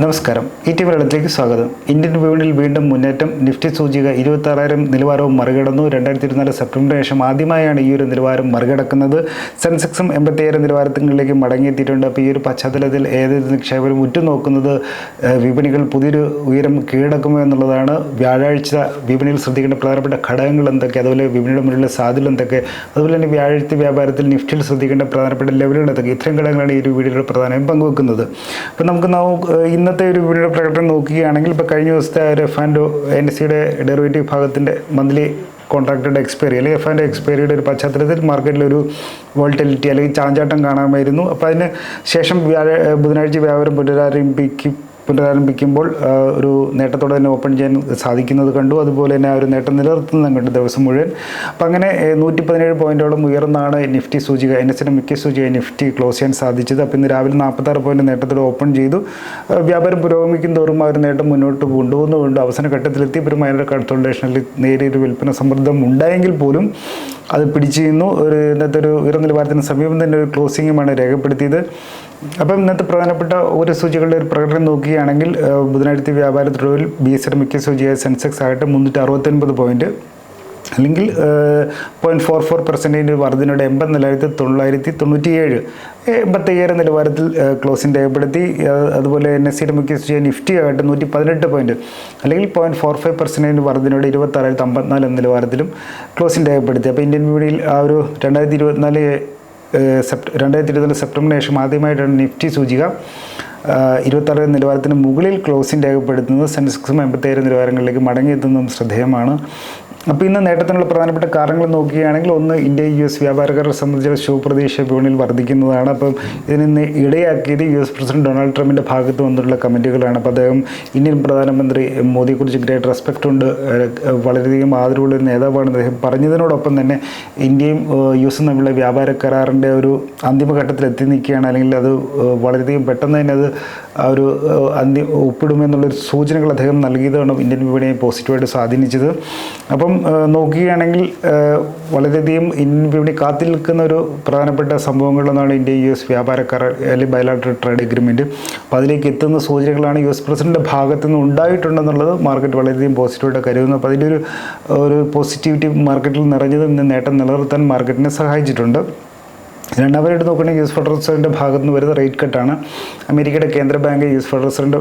നമസ്കാരം. E T വെള്ളത്തിലേക്ക് സ്വാഗതം. ഇന്ത്യൻ വിപണിയിൽ വീണ്ടും മുന്നേറ്റം. നിഫ്റ്റി സൂചിക ഇരുപത്താറായിരം നിലവാരവും മറികടന്നു. രണ്ടായിരത്തി ഇരുപത്തിനാല് സെപ്റ്റംബറിന് ശേഷം ആദ്യമായാണ് ഈ ഒരു നിലവാരം മറികടക്കുന്നത്. സെൻസെക്സും എൺപത്തിയേഴ് നിലവാരത്തിലേക്ക് മടങ്ങിയെത്തിയിട്ടുണ്ട്. അപ്പോൾ ഈ ഒരു പശ്ചാത്തലത്തിൽ ഏതൊരു നിക്ഷേപരും ഉറ്റുനോക്കുന്നത് വിപണികൾ പുതിയൊരു ഉയരം കീഴടക്കുമോ എന്നുള്ളതാണ് വ്യാഴാഴ്ച വിപണിയിൽ ശ്രദ്ധിക്കേണ്ട പ്രധാനപ്പെട്ട ഘടകങ്ങൾ എന്തൊക്കെ അതുപോലെ വിപണിയുടെ മുന്നിലുള്ള സാധ്യത എന്തൊക്കെ അതുപോലെ തന്നെ വ്യാഴാഴ്ച വ്യാപാരത്തിൽ നിഫ്റ്റിയിൽ ശ്രദ്ധിക്കേണ്ട പ്രധാനപ്പെട്ട ലെവലുകൾ എന്തൊക്കെ ഇത്രയും ഘടകങ്ങളാണ് ഈ ഒരു വീടുകൾ പ്രധാനമായും പങ്കുവെക്കുന്നത്. അപ്പോൾ നമുക്ക് നോ- ഏഹ് ഇന്നത്തെ ഒരു വിപണിയുടെ പ്രകടനം നോക്കുകയാണെങ്കിൽ ഇപ്പോൾ കഴിഞ്ഞ ദിവസത്തെ എഫ് ആൻഡ് എൻ സിയുടെ ഡെറിവേറ്റീവ് ഭാഗത്തിന്റെ മന്ത്ലി കോൺട്രാക്റ്റഡ് എക്സ്പയറി അല്ലെങ്കിൽ എഫ് ആൻഡ് എക്സ്പയറിയുടെ ഒരു പശ്ചാത്തലത്തിൽ മാർക്കറ്റിൽ ഒരു വോൾട്ടിലിറ്റി അല്ലെങ്കിൽ ചാഞ്ചാട്ടം കാണാമായിരുന്നു. അപ്പോൾ അതിന് ശേഷം വ്യാഴ ബുധനാഴ്ച വ്യാപാരം പുനരാരംഭിക്കും പുനരാരംഭിക്കുമ്പോൾ ഒരു നേട്ടത്തോടെ തന്നെ ഓപ്പൺ ചെയ്യാൻ സാധിക്കുന്നത് കണ്ടു. അതുപോലെ തന്നെ ആ ഒരു നേട്ടം നിലനിർത്തുന്നതും കണ്ടു ദിവസം മുഴുവൻ. അപ്പം അങ്ങനെ നൂറ്റി പതിനേഴ് പോയിന്റോളം ഉയർന്നാണ് നിഫ്റ്റി സൂചിക എൻ എസിന്റെ മിക്ക സൂചിക നിഫ്റ്റി ക്ലോസ് ചെയ്യാൻ സാധിച്ചത്. അപ്പോൾ ഇന്ന് രാവിലെ നാൽപ്പത്താറ് പോയിന്റ് നേട്ടത്തോടെ ഓപ്പൺ ചെയ്തു. വ്യാപാരം പുരോഗമിക്കും തോറും ആ ഒരു നേട്ടം മുന്നോട്ട് കൊണ്ടുപോകുന്നുണ്ട് അവസാന ഘട്ടത്തിലെത്തി. ഒരു മൈനർ കൺസോൾട്ടേഷനിൽ നേരിയൊരു വിൽപ്പന സമ്മർദ്ദം ഉണ്ടായെങ്കിൽ പോലും അത് പിടിച്ചു നിന്നു. ഒരു ഇന്നത്തെ ഒരു ഉയർന്ന നിലവാരത്തിന് സമീപം തന്നെ ഒരു ക്ലോസിങ്ങുമാണ് രേഖപ്പെടുത്തിയത്. അപ്പം ഇന്നത്തെ പ്രധാനപ്പെട്ട ഒരു സൂചികളുടെ ഒരു പ്രകടനം നോക്കുകയാണെങ്കിൽ ബുധനാഴ്ച വ്യാപാരത്തിലൊടുവിൽ ബി എസ് മിക്ക സൂചിയായ സെൻസെക്സ് ആയിട്ട് മുന്നൂറ്റി അറുപത്തൊൻപത് പോയിന്റ്. അല്ലെങ്കിൽ പോയിന്റ് ഫോർ ഫോർ പെർസെന്റേജ് വർധനയുടെ എൺപത് നിലവാരത്തിൽ തൊള്ളായിരത്തി തൊണ്ണൂറ്റിയേഴ് എൺപത്തയ്യായിരം നിലവാരത്തിൽ ക്ലോസിംഗ് രേഖപ്പെടുത്തി. അതുപോലെ എൻ എസ് സിയുടെ മുഖ്യ സൂചിക നിഫ്റ്റി ആകട്ടെ നൂറ്റി പതിനെട്ട് പോയിന്റ് അല്ലെങ്കിൽ പോയിന്റ് ഫോർ ഫൈവ് പെർസെന്റേജ് വർധനയുടെ ഇരുപത്താറായിരത്തി അമ്പത്തിനാല് എന്ന നിലവാരത്തിലും ക്ലോസിംഗ് രേഖപ്പെടുത്തി. അപ്പോൾ ഇന്ത്യൻ വിപണിയിൽ ആ ഒരു രണ്ടായിരത്തി ഇരുപത്തിനാല് സെപ്റ്റ് രണ്ടായിരത്തി ഇരുപത്തിനാല് സെപ്റ്റംബറിന് ശേഷം ആദ്യമായിട്ടാണ് നിഫ്റ്റി സൂചിക. ഇരുപത്താറ് നിലവാരത്തിന് മുകളിൽ ക്ലോസിംഗ് രേഖപ്പെടുത്തുന്നത് സെൻസെക്സും എൺപത്തേഴ് നിലവാരങ്ങളിലേക്ക് മടങ്ങിയെത്തുന്നതും ശ്രദ്ധേയമാണ്. അപ്പോൾ ഇന്ന് നേട്ടത്തിനുള്ള പ്രധാനപ്പെട്ട കാരണങ്ങൾ നോക്കുകയാണെങ്കിൽ ഒന്ന് ഇന്ത്യ യു എസ് വ്യാപാരക്കാരെ സംബന്ധിച്ച ശുഭപ്രതീക്ഷ വിപണിയിൽ വർദ്ധിക്കുന്നതാണ്. അപ്പം ഇതിന് ഇടയാക്കിയത് യു എസ് പ്രസിഡന്റ് ഡൊണാൾഡ് ട്രംപിന്റെ ഭാഗത്ത് വന്നിട്ടുള്ള കമന്റുകളാണ് അപ്പോൾ അദ്ദേഹം ഇന്ത്യൻ പ്രധാനമന്ത്രി മോദിയെക്കുറിച്ച് ഗ്രേറ്റ് റെസ്പെക്റ്റ് ഉണ്ട്. വളരെയധികം ആദരവുള്ള നേതാവാണ് അദ്ദേഹം. പറഞ്ഞതിനോടൊപ്പം തന്നെ ഇന്ത്യയും യു എസും തമ്മിലുള്ള വ്യാപാര കരാറിന്റെ ഒരു അന്തിമഘട്ടത്തിൽ എത്തി നിൽക്കുകയാണ്. അല്ലെങ്കിൽ അത് വളരെയധികം പെട്ടെന്ന് തന്നെ അത് ഒരു അന്തി ഒപ്പിടുമെന്നുള്ളൊരു സൂചനകൾ അദ്ദേഹം നൽകിയതാണ് ഇന്ത്യൻ വിപണിയെ പോസിറ്റീവായിട്ട് സ്വാധീനിച്ചത്. അപ്പം നോക്കുകയാണെങ്കിൽ വളരെയധികം ഇന്ത്യൻ വിപണി കാത്തിൽ നിൽക്കുന്ന ഒരു പ്രധാനപ്പെട്ട സംഭവങ്ങളിലൊന്നാണ് ഇന്ത്യ യു എസ് വ്യാപാര കരാർ അല്ലെങ്കിൽ ബയലാട്രൽ ട്രേഡ് എഗ്രിമെന്റ് അപ്പോൾ അതിലേക്ക് എത്തുന്ന സൂചനകളാണ് യു എസ് പ്രസിഡന്റ് ഭാഗത്തു നിന്ന് ഉണ്ടായിട്ടുണ്ടെന്നുള്ളത് മാർക്കറ്റ് വളരെയധികം പോസിറ്റീവായിട്ട് കരുതുന്നു. അപ്പോൾ അതിന്റെ ഒരു ഒരു പോസിറ്റിവിറ്റി മാർക്കറ്റിൽ നിറഞ്ഞത് നേട്ടം നിലനിർത്താൻ മാർക്കറ്റിനെ സഹായിച്ചിട്ടുണ്ട്. രണ്ടാമതായിട്ട് നോക്കുകയാണെങ്കിൽ യു എസ് ഫെഡറൽ റിസർവിന്റെ ഭാഗത്ത് നിന്ന് വരുന്ന റേറ്റ് കട്ടാണ് അമേരിക്കയുടെ കേന്ദ്ര ബാങ്ക് യു എസ് ഫെഡറൽ റിസർവിന്റെ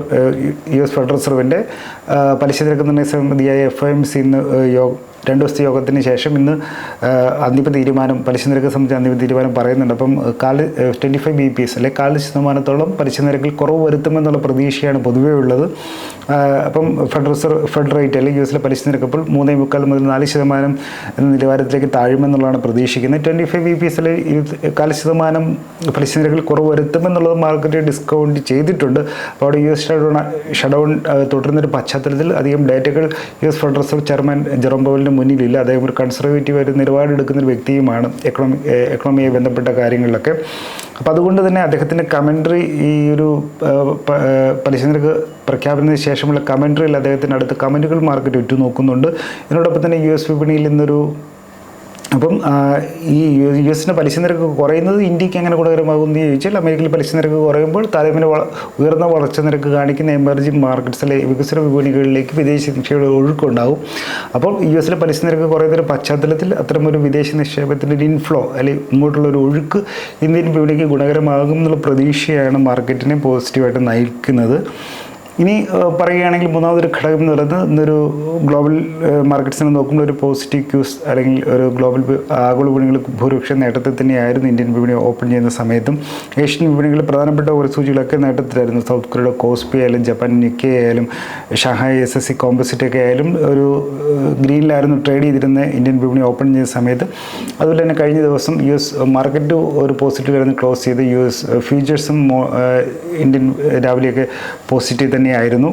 യു എസ് ഫെഡറൽ റിസർവിന്റെ പലിശ നിരക്ക് നിർണയ സമിതിയായ എഫ് എം സി ഇന്ന് രണ്ട് ദിവസത്തെ യോഗത്തിന് ശേഷം ഇന്ന് അന്തിമ തീരുമാനം പലിശ നിരക്ക് സംബന്ധിച്ച് അന്തിമ തീരുമാനം പറയുന്നുണ്ട്. അപ്പം കാൽ twenty five B P S അല്ലെങ്കിൽ കാൽ ശതമാനത്തോളം പലിശ നിരക്കിൽ കുറവ് വരുത്തുമെന്നുള്ള പ്രതീക്ഷയാണ് പൊതുവേ ഉള്ളത്. അപ്പം ഫെഡറൽ റിസർവ് ഫെഡ് റേറ്റ് അല്ലെങ്കിൽ യു എസിലെ പലിശ നിരക്ക് ഇപ്പോൾ മൂന്നേ മുക്കാൽ മുതൽ നാല് ശതമാനം എന്ന നിലവാരത്തിലേക്ക് താഴുമെന്നുള്ളതാണ് പ്രതീക്ഷിക്കുന്നത്. ട്വന്റി ഫൈവ് ബി പി എസിൽ കാൽ ശതമാനം പലിശ നിരക്കിൽ കുറവ് വരുത്തുമെന്നുള്ളത് മാർക്കറ്റ് ഡിസ്കൗണ്ട് ചെയ്തിട്ടുണ്ട്. അപ്പോൾ അവിടെ യു എസ് ഷഡൗൺ ഷഡൗൺ തുടരുന്നൊരു പശ്ചാത്തലത്തിൽ അധികം ഡേറ്റകൾ U S federal reserve chairman Jerome പവലിന്റെ മുന്നിലില്ല. അദ്ദേഹം ഒരു കൺസർവേറ്റീവ് ഒരു നിലപാടെടുക്കുന്ന ഒരു വ്യക്തിയുമാണ്. എക്കണോമി എക്കണോമിയെ ബന്ധപ്പെട്ട കാര്യങ്ങളിലൊക്കെ. അപ്പോൾ അതുകൊണ്ട് തന്നെ അദ്ദേഹത്തിന്റെ കമൻട്രി ഈ ഒരു പലിശ നിരക്ക് പ്രഖ്യാപനത്തിന് ശേഷമുള്ള കമൻട്രിയിൽ അദ്ദേഹത്തിന്റെ അടുത്ത് കമന്റുകൾ മാർക്കറ്റ് ഉറ്റുനോക്കുന്നുണ്ട്. ഇതിനോടൊപ്പം തന്നെ യു എസ് വിപണിയിൽ നിന്നൊരു അപ്പം ഈ യു എസിന്റെ പലിശ നിരക്ക് കുറയുന്നത് ഇന്ത്യയ്ക്ക് എങ്ങനെ ഗുണകരമാകുമെന്ന് ചോദിച്ചാൽ അമേരിക്കയിൽ പലിശ നിരക്ക് കുറയുമ്പോൾ താരതമ്യ ഉയർന്ന വളർച്ച നിരക്ക് കാണിക്കുന്ന എമർജിംഗ് മാർക്കറ്റ്സിലെ വികസന വിപണികളിലേക്ക് വിദേശ നിക്ഷേപ ഒഴുക്കുണ്ടാവും. അപ്പോൾ യു എസിലെ പലിശ നിരക്ക് കുറയുന്നതിന്റെ പശ്ചാത്തലത്തിൽ അത്തരമൊരു വിദേശ നിക്ഷേപത്തിന്റെ ഒരു ഇൻഫ്ലോ അല്ലെങ്കിൽ ഇങ്ങോട്ടുള്ള ഒരു ഒഴുക്ക് ഇന്ത്യൻ വിപണിക്ക് ഗുണകരമാകും എന്നുള്ള പ്രതീക്ഷയാണ് മാർക്കറ്റിനെ പോസിറ്റീവായിട്ട് നയിക്കുന്നത്. ഇനി പറയുകയാണെങ്കിൽ മൂന്നാമതൊരു ഘടകം എന്ന് പറയുന്നത് ഇന്നൊരു ഗ്ലോബൽ മാർക്കറ്റ്സിനെ നോക്കുമ്പോൾ ഒരു പോസിറ്റീവ് ക്യൂസ് അല്ലെങ്കിൽ ഒരു ഗ്ലോബൽ ആഗോള വിപണികൾ ഭൂരിപക്ഷം നേട്ടത്തിൽ തന്നെയായിരുന്നു ഇന്ത്യൻ വിപണി ഓപ്പൺ ചെയ്യുന്ന സമയത്തും. ഏഷ്യൻ വിപണികളിൽ പ്രധാനപ്പെട്ട ഒരു സൂചികളൊക്കെ നേട്ടത്തിലായിരുന്നു. സൗത്ത് കൊറിയയുടെ കോസ്പി ആയാലും ജപ്പാൻ നിക്കെ ആയാലും Shanghai S S C composite ഒക്കെ ആയാലും ഒരു ഗ്രീനിലായിരുന്നു ട്രേഡ് ചെയ്തിരുന്ന ഇന്ത്യൻ വിപണി ഓപ്പൺ ചെയ്യുന്ന സമയത്ത്. അതുപോലെ തന്നെ കഴിഞ്ഞ ദിവസം യു എസ് മാർക്കറ്റ് ഒരു പോസിറ്റീവ് ആയിരുന്നു. ക്ലോസ് ചെയ്ത് യു എസ് ഫ്യൂച്ചേഴ്സും ഇന്ത്യൻ രാവിലെയൊക്കെ പോസിറ്റീവ് തന്നെയായിരുന്നു.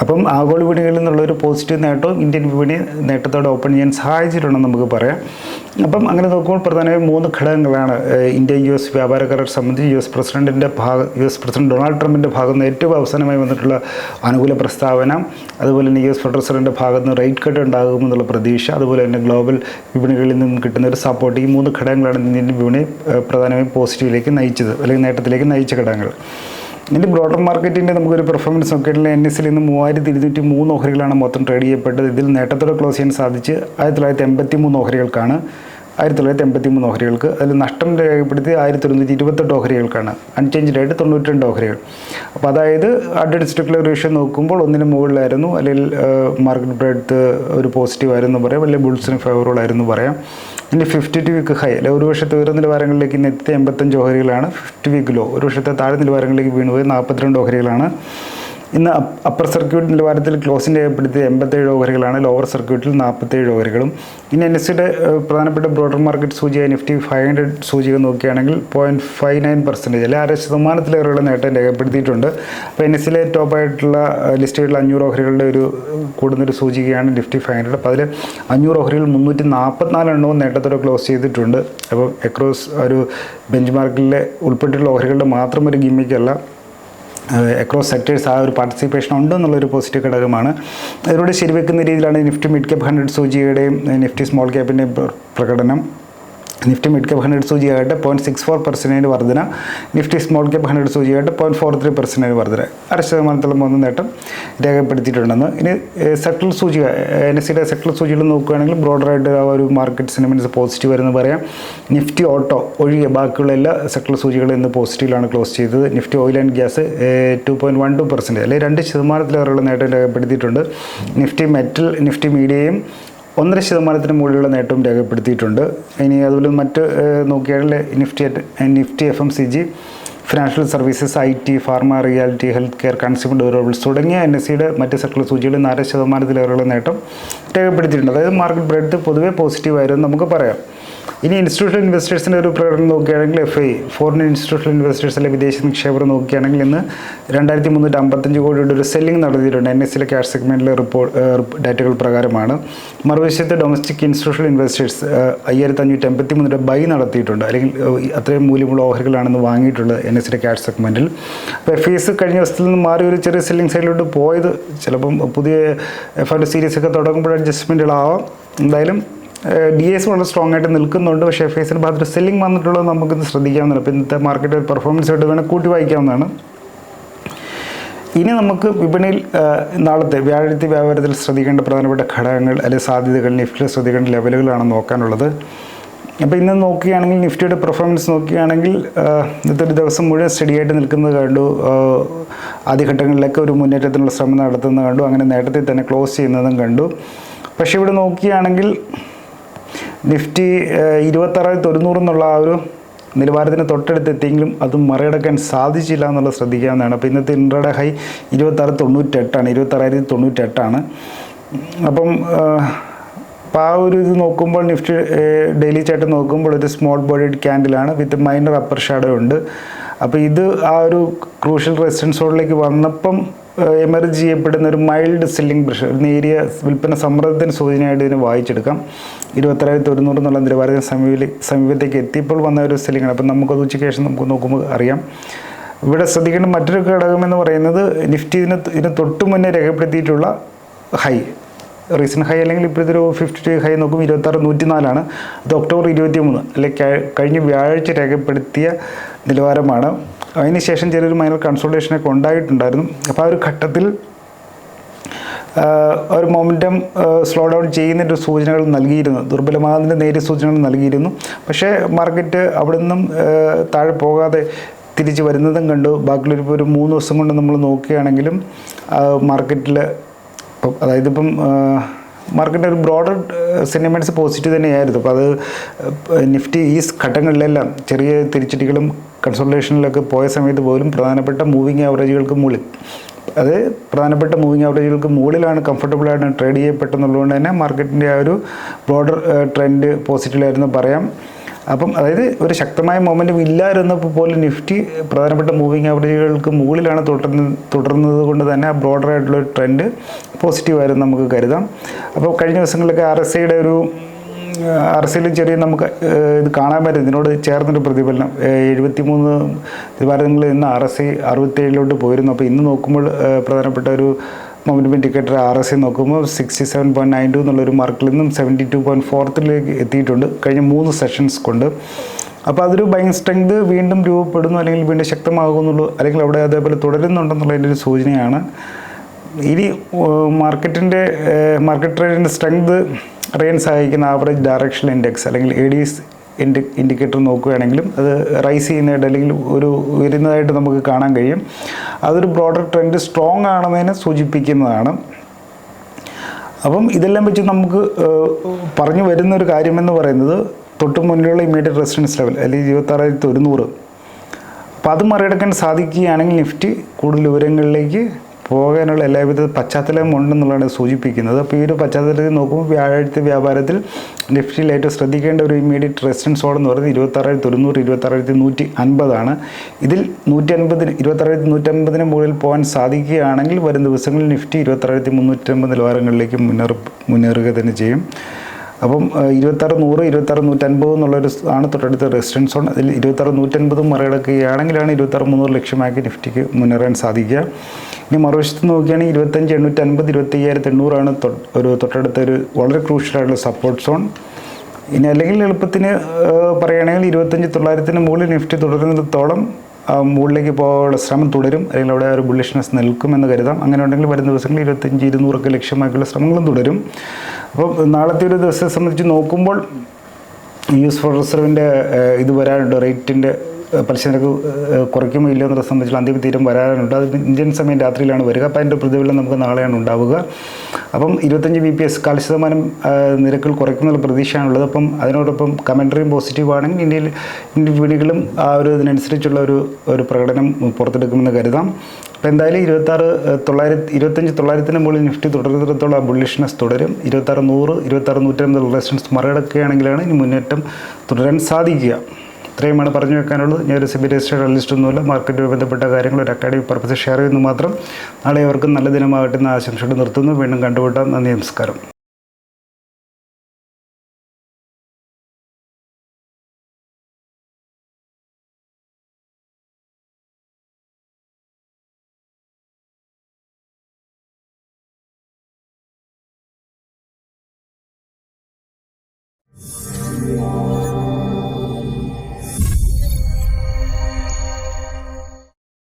അപ്പം ആഗോള വിപണികളിൽ നിന്നുള്ളൊരു പോസിറ്റീവ് നേട്ടവും ഇന്ത്യൻ വിപണി നേട്ടത്തോടെ ഓപ്പൺ ചെയ്യാൻ സഹായിച്ചിട്ടുണ്ടെന്ന് നമുക്ക് പറയാം. അപ്പം അങ്ങനെ നോക്കുമ്പോൾ പ്രധാനമായും മൂന്ന് ഘടകങ്ങളാണ് ഇന്ത്യ യു എസ് വ്യാപാര കരാർ സംബന്ധിച്ച് യു എസ് പ്രസിഡന്റിന്റെ ഭാഗ യു എസ് പ്രസിഡന്റ് ഡൊണാൾഡ് ട്രംപിന്റെ ഭാഗത്ത് ഏറ്റവും അവസാനമായി വന്നിട്ടുള്ള അനുകൂല പ്രസ്താവന അതുപോലെ തന്നെ യു എസ് റിസർവിന്റെ ഭാഗത്ത് നിന്ന് റേറ്റ് കട്ട് ഉണ്ടാകുമെന്നുള്ള പ്രതീക്ഷ അതുപോലെ തന്നെ ഗ്ലോബൽ വിപണികളിൽ നിന്നും കിട്ടുന്ന ഒരു സപ്പോർട്ട് ഈ മൂന്ന് ഘടകങ്ങളാണ് ഇന്ത്യൻ വിപണി പ്രധാനമായും പോസിറ്റീവിലേക്ക് നയിച്ചത് അല്ലെങ്കിൽ നേട്ടത്തിലേക്ക് നയിച്ച ഘടകങ്ങൾ. ഇതിന്റെ ബ്രോഡർ മാർക്കറ്റിന്റെ നമുക്കൊരു പെർഫോമൻസ് നോക്കിയിട്ടുള്ള എൻ എസിൽ ഇന്ന് മൂവായിരത്തി ഇരുന്നൂറ്റി മൂന്ന് ഓഹരികളാണ് മൊത്തം ട്രേഡ് ചെയ്യപ്പെട്ടത്. ഇതിൽ നേട്ടത്തോടെ ക്ലോസ് ചെയ്യാൻ സാധിച്ച് ആയിരത്തി തൊള്ളായിരത്തി എൺപത്തി മൂന്ന് ഓഹരികൾക്കാണ്. ആയിരത്തി തൊള്ളായിരത്തി എൺപത്തി മൂന്ന് ഓഹരികൾക്ക്. അതിൽ നഷ്ടം രേഖപ്പെടുത്തി ആയിരത്തി തൊണ്ണൂറ്റി ഇരുപത്തെട്ട് ഓഹരികൾക്കാണ്. അൺചേഞ്ച്ഡ് ആയിട്ട് തൊണ്ണൂറ്റി രണ്ട് ഓഹരികൾ. അപ്പോൾ അതായത് അഡ്വൻസ് റേഷ്യോ നോക്കുമ്പോൾ ഒന്നിന് മുകളിലായിരുന്നു. അല്ലെങ്കിൽ മാർക്കറ്റ് ബ്രെഡ്ത്ത് ഒരു പോസിറ്റീവ് ആയിരുന്നു പറയാം. അല്ലെങ്കിൽ ബുൾസിന് ഫേവറബിൾ ആയിരുന്നു പറയാം. ഇനി ഫിഫ്റ്റി ടു വീക്ക് ഹൈ അല്ലെ? ഒരു വർഷത്തെ ഉയർന്ന നിലവാരങ്ങളിലേക്ക് ഇന്ന് എത്തിയ എൺപത്തഞ്ച് ഓഹരികളാണ് ഫിഫ്റ്റി വീക്ക് ലോ ഒരു വർഷത്തെ താഴെ നിലവാരങ്ങളിലേക്ക് വീണുപോയി നാൽപ്പത്തിരണ്ട് ഓഹരികളാണ് ഇന്ന് അപ്പർ സർക്യൂട്ട് നിലവാരത്തിൽ ക്ലോസിംഗ് രേഖപ്പെടുത്തിയ എൺപത്തേഴ് ഓഹരികളാണ് ലോവർ സർക്യൂട്ടിൽ നാൽപ്പത്തേഴ് ഓഹരികളും ഇനി എൻ എസ് പ്രധാനപ്പെട്ട ബ്രോഡർ മാർക്കറ്റ് സൂചിക നിഫ്റ്റി ഫൈവ് ഹൺഡ്രഡ് സൂചിക നോക്കുകയാണെങ്കിൽ പോയിന്റ് ഫൈവ് നയൻ പെർസെന്റേജ് അല്ലെ അര ശതമാനത്തിലേറെയുള്ള നേട്ടം രേഖപ്പെടുത്തിയിട്ടുണ്ട്. അപ്പോൾ എൻ എസിലെ ടോപ്പായിട്ടുള്ള ലിസ്റ്റുകളിൽ അഞ്ഞൂറ് ഓഹരികളുടെ ഒരു കൂടുന്നൊരു സൂചികയാണ് നിഫ്റ്റി ഫൈവ് ഹൺഡ്രഡ് അപ്പോൾ അതിൽ അഞ്ഞൂറ് ഓഹരികൾ മുന്നൂറ്റി നാൽപ്പത്തിനാല് എണ്ണവും നേട്ടത്തോടെ ക്ലോസ് ചെയ്തിട്ടുണ്ട്. അപ്പോൾ എക്രോസ് ഒരു ബെഞ്ച് മാർക്കിലെ ഉൾപ്പെട്ടിട്ടുള്ള ഓഹരികളുടെ മാത്രം ഒരു ഗിമ്മിക്കല്ല അക്രോസ് സെക്ടേഴ്സ് ആ ഒരു പാർട്ടിസിപ്പേഷൻ ഉണ്ട് എന്നുള്ളൊരു പോസിറ്റീവ് ഘടകമാണ്. അതിലൂടെ ശരിവെക്കുന്ന രീതിയിലാണ് നിഫ്റ്റി മിഡ് ക്യാപ് ഹൺഡ്രഡ് സൂചിയുടെയും നിഫ്റ്റി സ്മോൾ ക്യാപ്പിന്റെയും പ്രകടനം. നിഫ്റ്റി മിഡ് ക്യാപ് ഹൺഡ്രഡ് സൂചിയായിട്ട് പോയിന്റ് സിക്സ് ഫോർ പെർസെന്റേജ് വർധന. നിഫ്റ്റി സ്മോൾ ക്യാപ് ഹൺഡ്രഡ് സൂചിയായിട്ട് പോയിന്റ് ഫോർ ത്രീ പെർസെന്റേജ് വർധന. അര ശതമാനത്തോളം മൂന്ന് നേട്ടം രേഖപ്പെടുത്തിയിട്ടുണ്ടെന്ന്. ഇനി സെക്ടർ സൂചിക എൻ എസ് സിയുടെ സെക്ടറൽ സൂചികൾ നോക്കുകയാണെങ്കിൽ ബ്രോഡറായിട്ട് ആ ഒരു മാർക്കറ്റ് സെന്റിമെന്റ്സ് പോസിറ്റീവ് വരുന്നത് പറയാം. നിഫ്റ്റി ഓട്ടോ ഒഴികെ ബാക്കിയുള്ള എല്ലാ സെക്ടർ സൂചികളും ഇന്ന് പോസിറ്റീവിലാണ് ക്ലോസ് ചെയ്തത്. Nifty oil and gas two point one two percentage അല്ലെങ്കിൽ രണ്ട് ശതമാനത്തിലേറെയുള്ള നേട്ടം രേഖപ്പെടുത്തിയിട്ടുണ്ട്. നിഫ്റ്റി മെറ്റൽ നിഫ്റ്റി മീഡിയയും ഒന്നര ശതമാനത്തിന് മുകളിലുള്ള നേട്ടവും രേഖപ്പെടുത്തിയിട്ടുണ്ട്. ഇനി അതുപോലെ മറ്റ് നോക്കിയാൽ Nifty Nifty F M C G financial services I T pharma realty health care consumer durables തുടങ്ങിയ എൻ എസ് സിയുടെ മറ്റ് സെക്ടർ സൂചികളിൽ നാല് ശതമാനത്തിലേറെയുള്ള നേട്ടം രേഖപ്പെടുത്തിയിട്ടുണ്ട്. അതായത് മാർക്കറ്റ് ബ്രെഡ് പൊതുവേ പോസിറ്റീവായിരുന്നു നമുക്ക് പറയാം. ഇനി ഇൻസ്റ്റിറ്റ്യൂഷണൽ ഇൻവെസ്റ്റേഴ്സിന്റെ ഒരു പ്രകടനം നോക്കുകയാണെങ്കിൽ F I foreign institutional investors അല്ലെങ്കിൽ വിദേശ നിക്ഷേപർ നോക്കുകയാണെങ്കിൽ ഇന്ന് രണ്ടായിരത്തി മുന്നൂറ്റി അമ്പത്തഞ്ച് കോടിയുടെ ഒരു സെല്ലിംഗ് നടത്തിയിട്ടുണ്ട് എൻ എസ് സിയിലെ ക്യാഷ് സെഗ്മെന്റിലെ റിപ്പോർട്ട് ഡാറ്റകൾ പ്രകാരമാണ്. മറുവശത്ത് ഡൊമസ്റ്റിക് ഇൻസ്റ്റിറ്റ്യൂഷണൽ ഇൻവെസ്റ്റേഴ്സ് അയ്യായിരത്തി അഞ്ഞൂറ്റി എൺപത്തി മൂന്നിന്റെ ബൈ നടത്തിയിട്ടുണ്ട് അല്ലെങ്കിൽ അത്രയും മൂല്യമുള്ള ഓഹരികളാണെന്ന് വാങ്ങിയിട്ടുള്ളത് എൻ എസ് സിയുടെ ക്യാഷ് സെഗ്മെന്റിൽ അപ്പോൾ എഫ് ഐസ് കഴിഞ്ഞ ദിവസത്തിൽ നിന്ന് മാറി ഒരു ചെറിയ സെല്ലിംഗ് സൈഡിലോട്ട് പോയത്. ചിലപ്പം പുതിയ എഫ് സീരീസ് ഒക്കെ തുടങ്ങുമ്പോൾ അഡ്ജസ്റ്റ്മെന്റുകളാവാം എന്തായാലും ഡി എസ് വളരെ സ്ട്രോങ് ആയിട്ട് നിൽക്കുന്നുണ്ട്. പക്ഷേ എസിന് ഭാഗത്ത് സെല്ലിംഗ് വന്നിട്ടുള്ളത് നമുക്കിന്ന് ശ്രദ്ധിക്കാവുന്നതാണ്. അപ്പോൾ ഇന്നത്തെ മാർക്കറ്റ് പെർഫോമൻസ് ആയിട്ട് വേണം കൂട്ടി വായിക്കാവുന്നതാണ്. ഇനി നമുക്ക് വിപണിയിൽ നാളത്തെ വ്യാഴത്തെ വ്യാപാരത്തിൽ ശ്രദ്ധിക്കേണ്ട പ്രധാനപ്പെട്ട ഘടകങ്ങൾ അല്ലെങ്കിൽ സാധ്യതകൾ നിഫ്റ്റിയിൽ ശ്രദ്ധിക്കേണ്ട ലെവലുകളാണ് നോക്കാനുള്ളത്. അപ്പോൾ ഇന്ന് നോക്കുകയാണെങ്കിൽ നിഫ്റ്റിയുടെ പെർഫോമൻസ് നോക്കുകയാണെങ്കിൽ ഇന്നത്തെ ഒരു ദിവസം മുഴുവൻ സ്റ്റഡി ആയിട്ട് നിൽക്കുന്നത് കണ്ടു. ആദ്യഘട്ടങ്ങളിലൊക്കെ ഒരു മുന്നേറ്റത്തിനുള്ള ശ്രമം നടത്തുന്നത് കണ്ടു. അങ്ങനെ നേട്ടത്തിൽ തന്നെ ക്ലോസ് ചെയ്യുന്നതും കണ്ടു. പക്ഷേ ഇവിടെ നോക്കുകയാണെങ്കിൽ നിഫ്റ്റി ഇരുപത്താറായിരത്തി ഒരുന്നൂറ് എന്നുള്ള ആ ഒരു നിലവാരത്തിന് തൊട്ടടുത്ത് എത്തിയെങ്കിലും അത് മറികടക്കാൻ സാധിച്ചില്ല എന്നുള്ളത് ശ്രദ്ധിക്കാവുന്നതാണ്. അപ്പോൾ ഇന്നത്തെ ഇൻട്രയുടെ ഹൈ ഇരുപത്താറ് തൊണ്ണൂറ്റെട്ടാണ്. ഇരുപത്താറായിരത്തി തൊണ്ണൂറ്റെട്ടാണ്. അപ്പം അപ്പോൾ ആ ഒരു ഇത് നോക്കുമ്പോൾ നിഫ്റ്റി ഡെയിലി ചാർട്ട് നോക്കുമ്പോൾ ഒരു സ്മോൾ ബോഡിഡ് ക്യാൻഡിലാണ് വിത്ത് മൈനർ അപ്പർ ഷാഡോ ഉണ്ട്. അപ്പോൾ ഇത് ആ ഒരു ക്രൂഷ്യൽ റെസിസ്റ്റൻസോഡിലേക്ക് വന്നപ്പം എമർജ് ചെയ്യപ്പെടുന്ന ഒരു മൈൽഡ് സെല്ലിംഗ് പ്രഷർ നേരിയ വിൽപ്പന സമ്മർദ്ദത്തിന് സൂചനയായിട്ട് ഇതിനെ വായിച്ചെടുക്കാം. ഇരുപത്തിരായിരത്തി ഒരുന്നൂറ് എന്നുള്ള നിലവാരത്തിന് സമീപ സമീപത്തേക്ക് എത്തിയപ്പോൾ വന്ന ഒരു സെല്ലിംഗ് ആണ്. അപ്പം നമുക്കത് ഉച്ചയ്ക്ക് ശേഷം നമുക്ക് നോക്കുമ്പോൾ അറിയാം. ഇവിടെ ശ്രദ്ധിക്കേണ്ട മറ്റൊരു ഘടകം എന്ന് പറയുന്നത് നിഫ്റ്റി ഇതിന് ഇതിന് തൊട്ട് മുന്നേ രേഖപ്പെടുത്തിയിട്ടുള്ള ഹൈ റീസെന്റ് ഹൈ അല്ലെങ്കിൽ ഇപ്പോഴത്തെ ഒരു ഫിഫ്റ്റി ഹൈ നോക്കുമ്പോൾ ഇരുപത്താറ് നൂറ്റി നാലാണ് അത് ഒക്ടോബർ ഇരുപത്തി മൂന്ന് അല്ലെങ്കിൽ കഴിഞ്ഞ വ്യാഴാഴ്ച രേഖപ്പെടുത്തിയ നിലവാരമാണ്. അതിനുശേഷം ചെറിയൊരു മൈനർ കൺസൾട്ടേഷനൊക്കെ ഉണ്ടായിട്ടുണ്ടായിരുന്നു. അപ്പോൾ ആ ഒരു ഘട്ടത്തിൽ ഒരു മൊമെന്റം സ്ലോ ഡൗൺ ചെയ്യുന്നതിന്റെ സൂചനകൾ നൽകിയിരുന്നു. ദുർബലമാകുന്നതിന്റെ നേരിയ സൂചനകൾ നൽകിയിരുന്നു. പക്ഷേ മാർക്കറ്റ് അവിടെ നിന്നും താഴെ പോകാതെ തിരിച്ച് വരുന്നതും കണ്ടു. ബാക്കിയുള്ള ഒരു മൂന്ന് ദിവസം കൊണ്ട് നമ്മൾ നോക്കുകയാണെങ്കിലും മാർക്കറ്റിൽ അതായത് ഇപ്പം മാർക്കറ്റിന്റെ ഒരു ബ്രോഡർ സെന്റിമെന്റ്സ് പോസിറ്റീവ് തന്നെയായിരുന്നു. അപ്പോൾ അത് നിഫ്റ്റി ഈ ഘട്ടങ്ങളിലെല്ലാം ചെറിയ തിരിച്ചടികളും കൺസൾട്ടേഷനിലൊക്കെ പോയ സമയത്ത് പോലും പ്രധാനപ്പെട്ട മൂവിങ് ആവറേജുകൾക്ക് മുകളിൽ അത് പ്രധാനപ്പെട്ട മൂവിങ് ആവറേജുകൾക്ക് മുകളിലാണ് കംഫർട്ടബിളായിട്ട് ട്രേഡ് ചെയ്യപ്പെട്ടെന്നുള്ളതുകൊണ്ട് തന്നെ മാർക്കറ്റിന്റെ ആ ഒരു ബ്രോഡർ ട്രെൻഡ് പോസിറ്റീവായിരുന്നു പറയാം. അപ്പം അതായത് ഒരു ശക്തമായ മൊമെന്റും ഇല്ലായിരുന്നപ്പോൾ പോലും നിഫ്റ്റി പ്രധാനപ്പെട്ട മൂവിങ് ആവറേജുകൾക്ക് മുകളിലാണ് തുടർന്ന് തുടർന്നത് കൊണ്ട് തന്നെ ആ ബ്രോഡറായിട്ടുള്ള ട്രെൻഡ് പോസിറ്റീവായിരുന്നു നമുക്ക് കരുതാം. അപ്പോൾ കഴിഞ്ഞ ദിവസങ്ങളിലൊക്കെ ആർ എസ് ഐയുടെ ഒരു ആർ എസ് ഐയിലും ചെറിയ നമുക്ക് ഇത് കാണാൻ പറ്റും. ഇതിനോട് ചേർന്നൊരു പ്രതിഫലനം എഴുപത്തി മൂന്ന് നിലവാരങ്ങളിൽ ഇന്ന് ആർ എസ് ഐ അറുപത്തേഴിലോട്ട് പോയിരുന്നു. അപ്പോൾ ഇന്ന് നോക്കുമ്പോൾ പ്രധാനപ്പെട്ട ഒരു momentum indicator R S C നോക്കുമ്പോൾ sixty seven point nine two എന്നുള്ളൊരു മാർക്കിൽ നിന്നും സെവന്റി ടു പോയിന്റ് ഫോർത്തിലേക്ക് എത്തിയിട്ടുണ്ട്. കഴിഞ്ഞ മൂന്ന് സെഷൻസ് കൊണ്ട്. അപ്പോൾ അതൊരു ഭയങ്കര സ്ട്രെങ്ത് വീണ്ടും രൂപപ്പെടുന്നു അല്ലെങ്കിൽ വീണ്ടും ശക്തമാകുന്നുള്ളൂ അല്ലെങ്കിൽ അവിടെ അതേപോലെ തുടരുന്നുണ്ടെന്നുള്ളതിന്റെ ഒരു സൂചനയാണ്. ഇനി മാർക്കറ്റിന്റെ മാർക്കറ്റ് ട്രേഡിന്റെ സ്ട്രെങ്ത് അറിയാൻ സഹായിക്കുന്ന ആവറേജ് ഡയറക്ഷൻ ഇൻഡെക്സ് അല്ലെങ്കിൽ എ ഡി ഇൻഡി ഇൻഡിക്കേറ്റർ നോക്കുകയാണെങ്കിലും അത് റൈസ് ചെയ്യുന്നതായിട്ട് അല്ലെങ്കിൽ ഒരു ഉയരുന്നതായിട്ട് നമുക്ക് കാണാൻ കഴിയും. അതൊരു ബ്രോഡർ ട്രെൻഡ് സ്ട്രോങ് ആണെന്നതിനെ സൂചിപ്പിക്കുന്നതാണ്. അപ്പം ഇതെല്ലാം വെച്ച് നമുക്ക് പറഞ്ഞു വരുന്ന ഒരു കാര്യമെന്ന് പറയുന്നത് തൊട്ട് മുന്നിലുള്ള ഇമ്മീഡിയറ്റ് റെസിഡൻസ് ലെവൽ അല്ലെങ്കിൽ ഇരുപത്താറായിരത്തി ഒരുന്നൂറ്. അപ്പോൾ അത് മറികടക്കാൻ സാധിക്കുകയാണെങ്കിൽ നിഫ്റ്റി കൂടുതൽ വിവരങ്ങളിലേക്ക് പോകാനുള്ള എല്ലാവിധ പശ്ചാത്തലം ഉണ്ടെന്നുള്ളതാണ് സൂചിപ്പിക്കുന്നത്. അപ്പോൾ ഈ ഒരു പശ്ചാത്തലത്തിൽ നോക്കുമ്പോൾ വ്യാഴാഴ്ച വ്യാപാരത്തിൽ നിഫ്റ്റിയിൽ ഏറ്റവും ശ്രദ്ധിക്കേണ്ട ഒരു ഇമ്മീഡിയറ്റ് റെസിഡൻസ് ഓർഡർ എന്ന് പറയുന്നത് ഇരുപത്താറായിരത്തി തൊണ്ണൂറ് ഇരുപത്താറായിരത്തി നൂറ്റി അൻപതാണ് ഇതിൽ നൂറ്റി അൻപതിന് ഇരുപത്താറായിരത്തി നൂറ്റമ്പതിന് മുകളിൽ പോകാൻ സാധിക്കുകയാണെങ്കിൽ വരും ദിവസങ്ങളിൽ നിഫ്റ്റി ഇരുപത്താറായിരത്തി മുന്നൂറ്റമ്പത് നിലവാരങ്ങളിലേക്ക് മുന്നേറി മുന്നേറുക തന്നെ ചെയ്യും അപ്പം ഇരുപത്താറ് നൂറ് ഇരുപത്താറ് നൂറ്റൻപത് എന്നുള്ളൊരു ആണ് തൊട്ടടുത്ത റെസിഡൻസ് സോൺ. അതിൽ ഇരുപത്താറ് നൂറ്റൻപതും മറികടക്കുകയാണെങ്കിലാണ് ഇരുപത്താറ് മുന്നൂറ് ലക്ഷ്യമാക്കി നിഫ്റ്റിക്ക് മുന്നേറാൻ സാധിക്കുക. ഇനി മറുവശത്ത് നോക്കുകയാണെങ്കിൽ ഇരുപത്തഞ്ച് എണ്ണൂറ്റി അൻപത് ഇരുപത്തി അയ്യായിരത്തി എണ്ണൂറാണ് ഒരു തൊട്ടടുത്ത ഒരു വളരെ ക്രൂഷ്യലായിട്ടുള്ള സപ്പോർട്ട് സോൺ ഇനി അല്ലെങ്കിൽ എളുപ്പത്തിന് പറയുകയാണെങ്കിൽ ഇരുപത്തഞ്ച് തൊള്ളായിരത്തിന് മുകളിൽ നിഫ്റ്റി തുടരുന്നിടത്തോളം മുകളിലേക്ക് പോകാനുള്ള ശ്രമം തുടരും. അല്ലെങ്കിൽ അവിടെ ഒരു ബുള്ളിഷ്നെസ് നിൽക്കുമെന്ന് കരുതാം. അങ്ങനെ ഉണ്ടെങ്കിൽ വരും ദിവസങ്ങളിൽ ഇരുപത്തഞ്ച് ഇരുന്നൂറൊക്കെ ലക്ഷ്യമാക്കിയുള്ള ശ്രമങ്ങളും തുടരും. അപ്പം നാളത്തെ ഒരു ദിവസത്തെ സംബന്ധിച്ച് നോക്കുമ്പോൾ യു എസ് ഫെഡറൽ റിസർവിന്റെ ഇത് വരാനുണ്ട്. റേറ്റിന്റെ പലിശ നിരക്ക് കുറയ്ക്കുമോ ഇല്ലയോ എന്നുള്ളത് സംബന്ധിച്ചുള്ള അന്തിമ തീരം വരാനുണ്ട് അത് ഇന്ത്യൻ സമയം രാത്രിയിലാണ് വരിക. അപ്പം അതിന്റെ പ്രതിഫലം നമുക്ക് നാളെയാണ് ഉണ്ടാവുക. അപ്പം ഇരുപത്തഞ്ച് ബി പി എസ് കാൽ ശതമാനം നിരക്കിൽ കുറയ്ക്കുമെന്നുള്ള പ്രതീക്ഷയാണുള്ളത്. അപ്പം അതിനോടൊപ്പം കമന്ററിയും പോസിറ്റീവ് ആണെങ്കിൽ ഇന്ത്യയിൽ ഇന്ത്യൻ വിപണികളും ആ ഒരു ഇതിനനുസരിച്ചുള്ള ഒരു ഒരു പ്രകടനം പുറത്തെടുക്കുമെന്ന് കരുതാം. അപ്പോൾ എന്തായാലും ഇരുപത്താറ് തൊള്ളായിരത്തി ഇരുപത്തഞ്ച് തൊള്ളായിരത്തിന് മുകളിൽ നിഫ്റ്റി തുടരുന്നിടത്തോളം ആ ബുള്ളിഷ്നെസ് തുടരും. ഇരുപത്താറ് നൂറ് ഇരുപത്താറ് നൂറ്റമ്പത് റെസിസ്റ്റൻസ് മറികടക്കുകയാണെങ്കിലാണ് ഇനി മുന്നേറ്റം തുടരാൻ സാധിക്കുക. ഇത്രയുമാണ് പറഞ്ഞു വെക്കാനുള്ളത്. ഞാൻ ഒരു സിബി രജിസ്റ്റേഡ് അനലിസ്റ്റ് ഒന്നുമില്ല മാർക്കറ്റുമായി ബന്ധപ്പെട്ട കാര്യങ്ങൾ ഒരു അക്കാഡമിക് പർപ്പസ് ഷെയർ ചെയ്യുന്നു മാത്രം. നാളെ അവർക്കും നല്ല ദിനമാകട്ടെ എന്ന് ആശംസയോട് നിർത്തുന്നു. വീണ്ടും കണ്ടുമുട്ടാം. നന്ദി നമസ്കാരം.